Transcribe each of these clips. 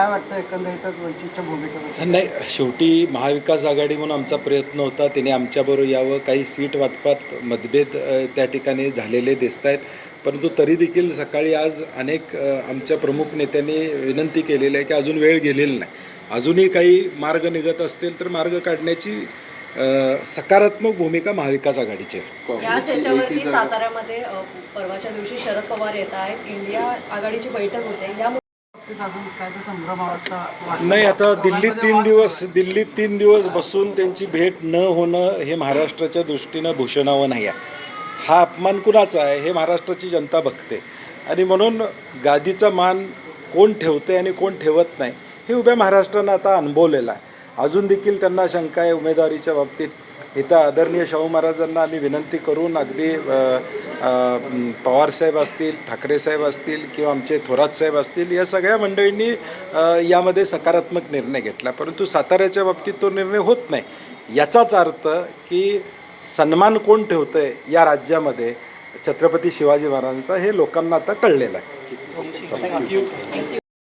काय वाटतं एकंदरीतच वंचितच्या भूमिकेबद्दल नाही शेवटी महाविकास आघाडी म्हणून आमचा प्रयत्न होता तिने आमच्याबरोबर यावं काही सीट वाटपात मतभेद त्या ठिकाणी झालेले दिसत आहेत. परंतु तरी देखील सकाळी आज अनेक आमच्या प्रमुख नेत्यांनी विनंती केलेली आहे की अजून वेळ गेलेला नाही. अजूनही काही मार्ग निघत असतील तर मार्ग काढण्याची सकारात्मक भूमिका महाविकास आघाडीची आहे. साताऱ्यामध्ये परवाच्या दिवशी शरद पवार येत आहेत. इंडिया आघाडीची बैठक होते. नाही आता दिल्लीत तीन दिवस दिल्लीत तीन दिवस बसून त्यांची भेट न होणं हे महाराष्ट्राच्या दृष्टीनं भूषणावं नाही आहे. हा अपमान कुणाचा आहे हे महाराष्ट्राची जनता बघते. आणि म्हणून गादीचा मान कोण ठेवते आणि कोण ठेवत नाही हे उभ्या महाराष्ट्रानं आता अनुभवलेलं आहे. अजून देखील त्यांना शंका आहे उमेदवारीच्या बाबतीत. इथं आदरणीय शाहू महाराजांना आम्ही विनंती करून अगदी पवारसाहेब असतील ठाकरे साहेब असतील किंवा आमचे थोरात साहेब असतील या सगळ्या मंडळींनी यामध्ये सकारात्मक निर्णय घेतला. परंतु साताऱ्याच्या बाबतीत तो निर्णय होत नाही. याचाच अर्थ की सन्मान कोण ठेवतं आहे या राज्यामध्ये छत्रपती शिवाजी महाराजांचा हे लोकांना आता कळलेलं आहे.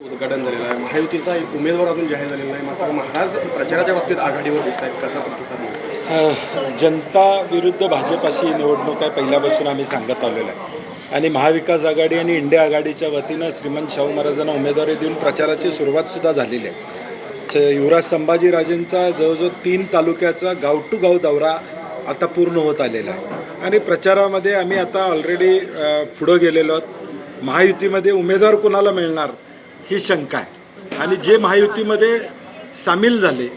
उद्घाटन झालेलं महायुतीचा एक उमेदवार अजून जाहीर झालेला नाही मात्र महाराज प्रचाराच्या बाबतीत आघाडीवर दिसत आहेत कसा प्रतिसाद जनता विरुद्ध भाजपाशी निवडणूक आहे पहिल्यापासून आम्ही सांगत आलेलो आहे. आणि महाविकास आघाडी आणि इंडिया आघाडीच्या वतीनं श्रीमंत शाहू महाराजांना उमेदवारी देऊन प्रचाराची सुरुवातसुद्धा झालेली आहे. च- युवराज संभाजीराजेंचा जवळजवळ तीन तालुक्याचा गाव टू गाव दौरा आता पूर्ण होत आलेला आहे. आणि प्रचारामध्ये आम्ही आता ऑलरेडी पुढं गेलेलो आहोत. महायुतीमध्ये उमेदवार कोणाला मिळणार ही शंका आहे. आणि जे महायुतीमध्ये सामील झाले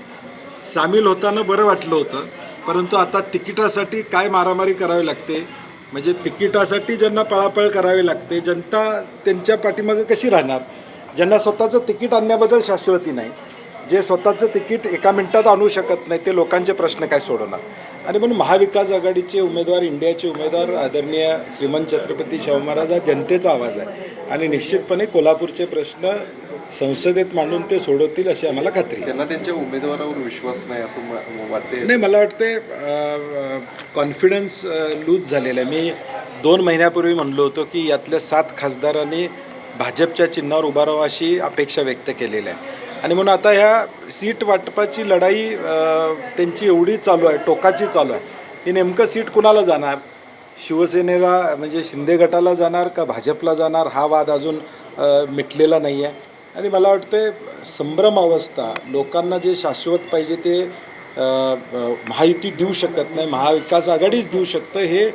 सामील होताना बरं वाटलं होतं परंतु आता तिकिटासाठी काय मारामारी करावी लागते? म्हणजे तिकिटासाठी ज्यांना पळापळ करावी लागते जनता त्यांच्या पाठीमागे कशी राहणार? ज्यांना स्वतःचं तिकीट आणण्याबद्दल शाश्वती नाही जे स्वतःचं तिकीट एका मिनिटात आणू शकत नाही ते लोकांचे प्रश्न काय सोडवणार? आणि म्हणून महाविकास आघाडीचे उमेदवार इंडियाचे उमेदवार आदरणीय श्रीमंत छत्रपती शाहू महाराज हा जनतेचा आवाज आहे. आणि निश्चितपणे कोल्हापूरचे प्रश्न संसदेत मांडून ते सोडवतील अशी आम्हाला खात्री त्यांना त्यांच्या उमेदवारावर विश्वास नाही असं वाटते नाही मला वाटते कॉन्फिडन्स लूज झालेला आहे. मी दोन महिन्यापूर्वी म्हणलो होतो की यातल्या सात खासदारांनी भाजपच्या चिन्हावर उभा राहावं अशी अपेक्षा व्यक्त केलेली आहे. आणि म्हणून आता ह्या सीट वाटपाची लढाई त्यांची एवढी चालू आहे टोकाची चालू आहे. ही नेमकं सीट कुणाला जाणार? शिवसेनेला म्हणजे शिंदे गटाला जाणार का भाजपला जाणार? हा वाद अजून मिटलेला नाही आहे आणि मला वाटते संभ्रम अवस्था लोकांना जे शाश्वत पाहिजे ते महायुती देऊ शकत नाही महाविकास आघाडीच देऊ शकतं हे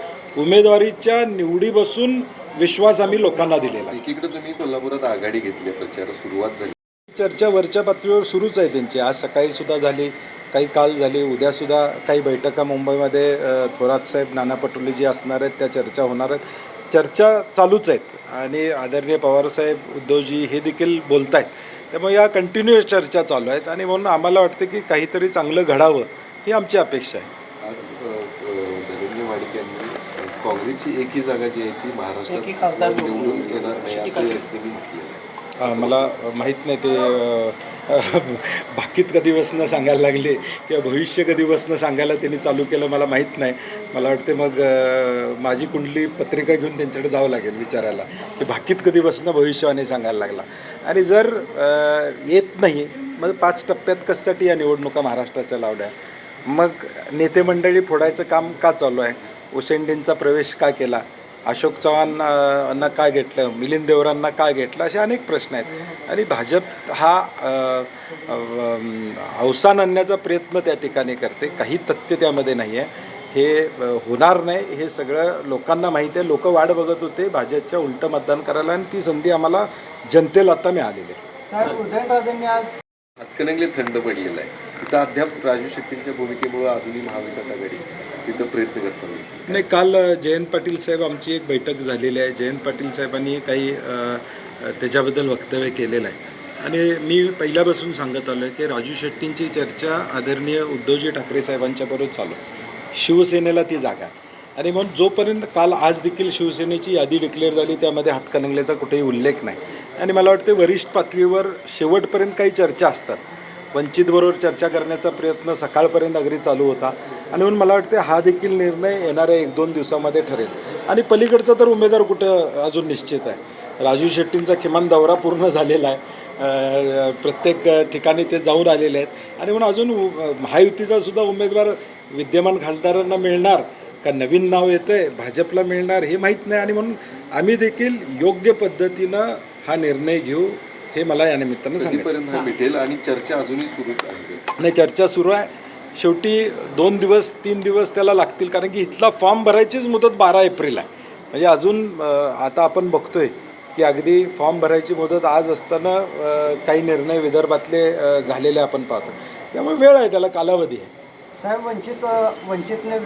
उमेदवारीच्या निवडी बसून विश्वास आम्ही लोकांना दिलेला एकीकडे तुम्ही कोल्हापुरात आघाडी घेतली प्रचार सुरुवात झाली. चर्चा वरच्या पातळीवर सुरूच आहे त्यांची. आज सकाळी सुद्धा झाली काही काल झाली उद्यासुद्धा काही बैठका मुंबईमध्ये थोरात साहेब नाना पटोले जी असणार आहेत त्या चर्चा होणार आहेत. चर्चा चालूच आहेत. आणि आदरणीय पवारसाहेब उद्धवजी हे देखील बोलत आहेत त्यामुळे या कंटिन्युअस चर्चा चालू आहेत. आणि म्हणून आम्हाला वाटतं की काहीतरी चांगलं घडावं ही आमची अपेक्षा आहे. काँग्रेसची एकही जागा जी आहे ती महाराष्ट्रात निवडून येणार नाही असं मला माहीत नाही ते भाकीत बाकीत सांगायला लागले किंवा भविष्य कधीपासून सांगायला त्यांनी चालू केलं मला माहीत नाही. मला वाटते मग माझी कुंडली पत्रिका घेऊन त्यांच्याकडे जावं लागेल विचारायला. की भाकीत कधीपासून भविष्यवाणी सांगायला लागला. आणि जर येत नाही मग पाच टप्प्यात कशासाठी या निवडणुका महाराष्ट्राच्या लावल्या? मग नेते मंडळी फोडायचं काम का चालू आहे? उसेंडींचा प्रवेश का केला? अशोक चव्हाण अ, यांना का घेतलं? मिलिंद देवरांना का घेतलं? असे अनेक प्रश्न आहेत. आणि भाजप हा अवसान आणण्याचा प्रयत्न त्या ठिकाणी करते. काही तथ्य त्यामध्ये नाही आहे हे होणार नाही. हे सगळं लोकांना माहिती आहे. लोक वाट बघत होते. भाजपच्या उलटं मतदान करायला आणि ती संधी आम्हाला जनतेला आता मिळालेली आहे. हातकणंगले थंड पडलेलं आहे. तिथं अद्याप राजू शेट्टींच्या भूमिकेमुळे अजूनही महाविकास आघाडी तिथं प्रयत्न करताना दिसते नाही काल जयंत पाटील साहेब आमची एक बैठक झालेली आहे. जयंत पाटील साहेबांनी काही त्याच्याबद्दल वक्तव्य केलेलं आहे. आणि मी पहिल्यापासून सांगत आलो आहे की राजू शेट्टींची चर्चा आदरणीय उद्धवजी ठाकरे साहेबांच्याबरोबर चालू शिवसेनेला ती जागा आहे. आणि मग जोपर्यंत काल आज देखील शिवसेनेची यादी डिक्लेअर झाली त्यामध्ये हातकणंगलेचा कुठेही उल्लेख नाही. आणि मला वाटते वरिष्ठ पातळीवर शेवटपर्यंत काही चर्चा असतात. वंचितबरोबर चर्चा करण्याचा प्रयत्न सकाळपर्यंत अगदी चालू होता. आणि म्हणून मला वाटते हा देखील निर्णय येणाऱ्या एक दोन दिवसामध्ये ठरेल. आणि पलीकडचा तर उमेदवार कुठं अजून निश्चित आहे? राजू शेट्टींचा किमान दौरा पूर्ण झालेला आहे. प्रत्येक ठिकाणी ते जाऊन आलेले आहेत. आणि म्हणून अजून महायुतीचा सुद्धा उमेदवार विद्यमान खासदारांना मिळणार का नवीन नाव येतं आहे भाजपला मिळणार हे माहीत नाही. आणि म्हणून आम्ही देखील योग्य पद्धतीनं हा निर्णय घेऊ. हे मला या निमित्तानं सांगायचं हा मिटेल आणि चर्चा अजूनही सुरूच आहे? नाही चर्चा सुरू आहे. शेवटी दोन दिवस तीन दिवस त्याला लागतील कारण की इथला फॉर्म भरायचीच मुदत बारा एप्रिल आहे. म्हणजे अजून आता आपण बघतोय की अगदी फॉर्म भरायची मुदत आज असताना काही निर्णय विदर्भातले झालेले आपण पाहतो. त्यामुळे वेळ आहे त्याला कालावधी आहे. साहेब वंचित वंचितने